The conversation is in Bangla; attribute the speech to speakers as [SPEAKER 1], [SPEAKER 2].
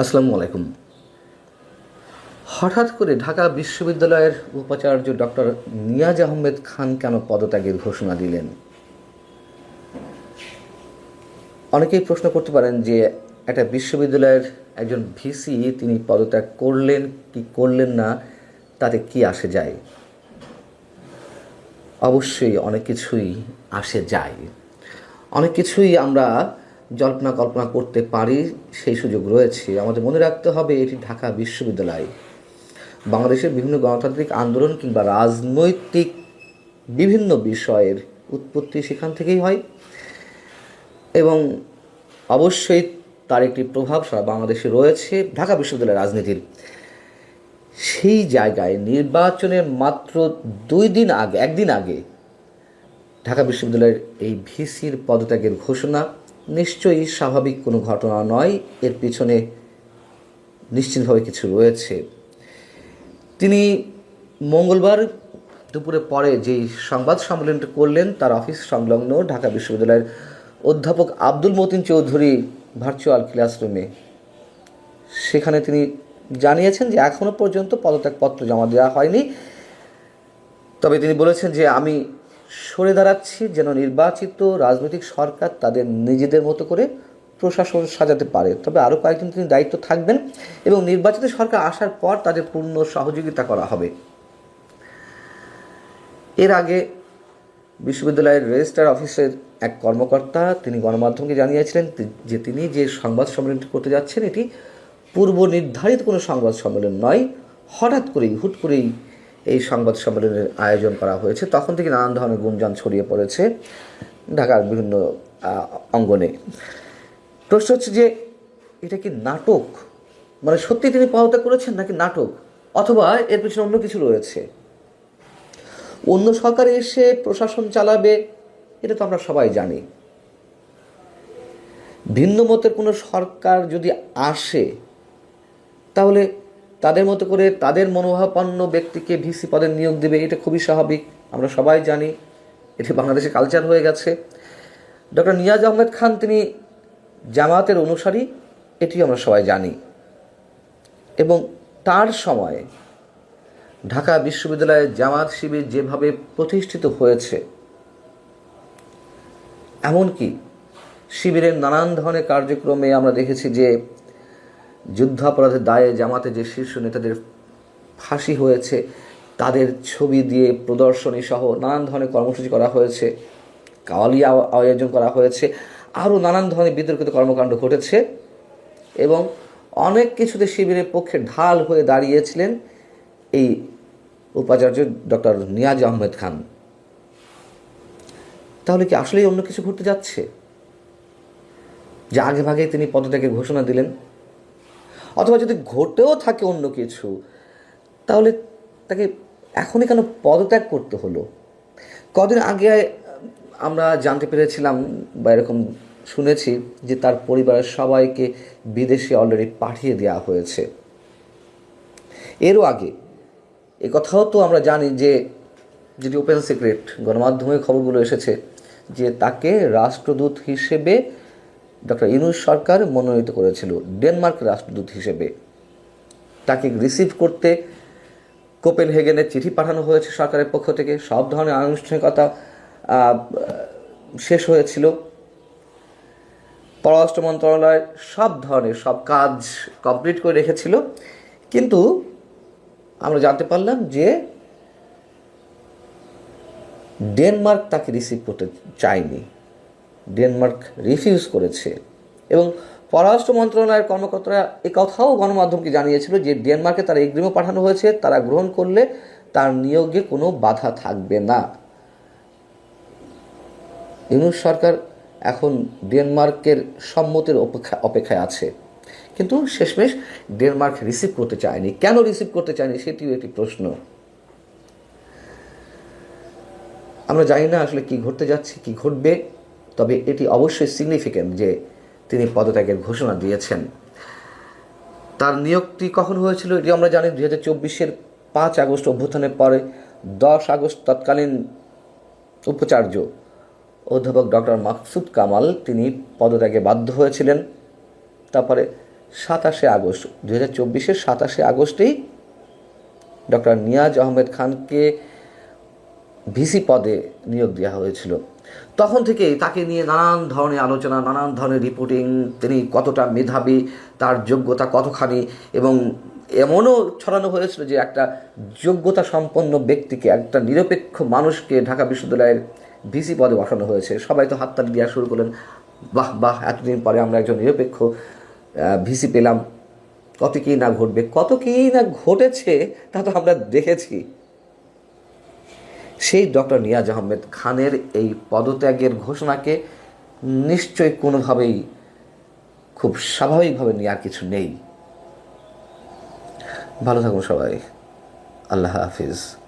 [SPEAKER 1] আসসালামু আলাইকুম। হঠাৎ করে ঢাকা বিশ্ববিদ্যালয়ের উপাচার্য ডক্টর নিয়াজ আহমেদ খান কেন পদত্যাগের ঘোষণা দিলেন? অনেকেই প্রশ্ন করতে পারেন যে একটা বিশ্ববিদ্যালয়ের একজন ভিসি তিনি পদত্যাগ করলেন কি করলেন না, তাতে কি আসে যায়? অবশ্যই অনেক কিছুই আসে যায়। অনেক কিছুই আমরা জল্পনা কল্পনা করতে পারি, সেই সুযোগ রয়েছে। আমাদের মনে রাখতে হবে, এটি ঢাকা বিশ্ববিদ্যালয়। বাংলাদেশের বিভিন্ন গণতান্ত্রিক আন্দোলন কিংবা রাজনৈতিক বিভিন্ন বিষয়ের উৎপত্তি সেখান থেকেই হয়। এবং অবশ্যই তার একটি প্রভাব সারা বাংলাদেশে রয়েছে, ঢাকা বিশ্ববিদ্যালয়ের রাজনীতির। সেই জায়গায় নির্বাচনের মাত্র দুই দিন আগে, একদিন আগে ঢাকা বিশ্ববিদ্যালয়ের এই ভিসির পদত্যাগের ঘোষণা নিশ্চয়ই স্বাভাবিক কোনো ঘটনা নয়, এর পিছনে নিশ্চিতভাবে কিছু রয়েছে। তিনি মঙ্গলবার দুপুরে পরে যেই সংবাদ সম্মেলনটা করলেন, তার অফিস সংলগ্ন ঢাকা বিশ্ববিদ্যালয়ের অধ্যাপক আব্দুল মতিন চৌধুরী ভার্চুয়াল ক্লাসরুমে সেখানে তিনি জানিয়েছেন যে এখনও পর্যন্ত পদত্যাগপত্র জমা দেওয়া হয়নি। তবে তিনি বলেছেন যে আমি সরে দাঁড়াচ্ছি যেন নির্বাচিত রাজনৈতিক সরকার তাদের নিজেদের মতো করে প্রশাসন সাজাতে পারে। তবে আরও কয়েকদিন তিনি দায়িত্ব থাকবেন এবং নির্বাচিত সরকার আসার পর তাদের পূর্ণ সহযোগিতা করা হবে। এর আগে বিশ্ববিদ্যালয়ের রেজিস্ট্রার অফিসের এক কর্মকর্তা তিনি গণমাধ্যমকে জানিয়েছিলেন যে তিনি যে সংবাদ সম্মেলনটি করতে যাচ্ছেন এটি পূর্ব নির্ধারিত কোনো সংবাদ সম্মেলন নয়। হঠাৎ করেই, হুট করেই এই সংবাদ সম্মেলনের আয়োজন করা হয়েছে। তখন থেকে নানান ধরনের গুঞ্জন ছড়িয়ে পড়েছে ঢাকার বিভিন্ন অঙ্গনে। প্রশ্ন হচ্ছে যে, এটা কি নাটক? মানে সত্যি তিনি পদত্যাগ করেছেন নাকি নাটক? অথবা এর পিছনে অন্য কিছু রয়েছে? অন্য সরকার এসে প্রশাসন চালাবে, এটা তো আমরা সবাই জানি। ভিন্ন মতের কোনো সরকার যদি আসে, তাহলে তাদের মতো করে তাদের মনোভাবাপন্ন ব্যক্তিকে ভিসি পদে নিয়োগ দেবে, এটা খুবই স্বাভাবিক। আমরা সবাই জানি এটি বাংলাদেশে কালচার হয়ে গেছে। ডক্টর নিয়াজ আহমেদ খান, তিনি জামায়াতের অনুসারী এটি আমরা সবাই জানি। এবং তার সময় ঢাকা বিশ্ববিদ্যালয়ে জামাত শিবির যেভাবে প্রতিষ্ঠিত হয়েছে, এমনকি শিবিরের নানান ধরনের কার্যক্রমে আমরা দেখেছি যে যুদ্ধাপরাধের দায়ে জামাতে যে শীর্ষ নেতাদের ফাঁসি হয়েছে, তাদের ছবি দিয়ে প্রদর্শনী সহ নানান ধরনের কর্মসূচি করা হয়েছে, কাওয়ালি আয়োজন করা হয়েছে, আরও নানান ধরনের বিতর্কিত কর্মকাণ্ড ঘটেছে এবং অনেক কিছুতে শিবিরের পক্ষে ঢাল হয়ে দাঁড়িয়েছিলেন এই উপাচার্য ডক্টর নিয়াজ আহমেদ খান। তাহলে কি আসলেই অন্য কিছু ঘটতে যাচ্ছে? যে আগে ভাগে তিনি পদত্যাগের ঘোষণা দিলেন। অথবা যদি ঘটেও থাকে অন্য কিছু, তাহলে তাকে এখনই কেন পদত্যাগ করতে হলো? কদিন আগে আমরা জানতে পেরেছিলাম বা এরকম শুনেছি যে তার পরিবারের সবাইকে বিদেশে অলরেডি পাঠিয়ে দেওয়া হয়েছে। এরও আগে, এ কথাও তো আমরা জানি যে যেটি ওপেন সিক্রেট গণমাধ্যমে খবরগুলো এসেছে যে তাকে রাষ্ট্রদূত হিসেবে ডক্টর ইনুস সরকার মনোনীত করেছিল ডেনমার্ক রাষ্ট্রদূত হিসেবে। তাকে রিসিভ করতে কোপেনহেগেনের চিঠি পাঠানো হয়েছে সরকারের পক্ষ থেকে। সব ধরনের আনুষ্ঠানিকতা শেষ হয়েছিল। পররাষ্ট্র মন্ত্রণালয় সব ধরনের সব কাজ কমপ্লিট করে রেখেছিল। কিন্তু আমরা জানতে পারলাম যে ডেনমার্ক তাকে রিসিভ করতে চায়নি। ডেনমার্ক রিফিউজ করেছে। এবং পররাষ্ট্র মন্ত্রণালয়ের কর্মকর্তারা এ কথাও গণমাধ্যমকে জানিয়েছিল যে ডেনমার্কে তার এগ্রিমও পাঠানো হয়েছে, তারা গ্রহণ করলে তার নিয়োগে কোনো বাধা থাকবে না। ইউনুস সরকার এখন ডেনমার্কের সম্মতির অপেক্ষা, অপেক্ষায় আছে। কিন্তু শেষমেশ ডেনমার্ক রিসিভ করতে চায়নি। কেন রিসিভ করতে চায়নি সেটিও একটি প্রশ্ন। আমরা জানি না আসলে কি ঘটতে যাচ্ছে, কি ঘটবে। তবে এটি অবশ্যই সিগনিফিক্যান্ট যে তিনি পদত্যাগের ঘোষণা দিয়েছেন। তার নিয়োগটি কখন হয়েছিল এটি আমরা জানি দুই হাজার চব্বিশের পাঁচ আগস্ট অভ্যুত্থানের পরে দশ আগস্ট তৎকালীন উপাচার্য অধ্যাপক ডক্টর মাকসুদ কামাল তিনি পদত্যাগে বাধ্য হয়েছিলেন। তারপরে সাতাশে আগস্ট দু হাজার চব্বিশের সাতাশে আগস্টেই ডক্টর নিয়াজ আহমেদ খানকে ভিসি পদে নিয়োগ দেওয়া হয়েছিল। তখন থেকে তাকে নিয়ে নানান ধরনের আলোচনা, নানান ধরনের রিপোর্টিং তিনি কতটা মেধাবী, তার যোগ্যতা কতখানি এবং এমনও ছড়ানো হয়েছিল যে একটা যোগ্যতা সম্পন্ন ব্যক্তিকে, একটা নিরপেক্ষ মানুষকে ঢাকা বিশ্ববিদ্যালয়ের ভিসি পদে বসানো হয়েছে। সবাই তো হাততালি দেওয়া শুরু করলেন, বাহ বাহ, এতদিন পরে আমরা একজন নিরপেক্ষ ভিসি পেলাম। কত কী না ঘটবে? কত কী না ঘটেছে, তা তো আমরা দেখেছি। সেই ডক্টর নিয়াজ আহমেদ খানের এই পদত্যাগের ঘোষণাকে নিশ্চয় কোনোভাবেই খুব স্বাভাবিকভাবে নেওয়ার কিছু নেই। ভালো থাকুন সবাই। আল্লাহ হাফিজ।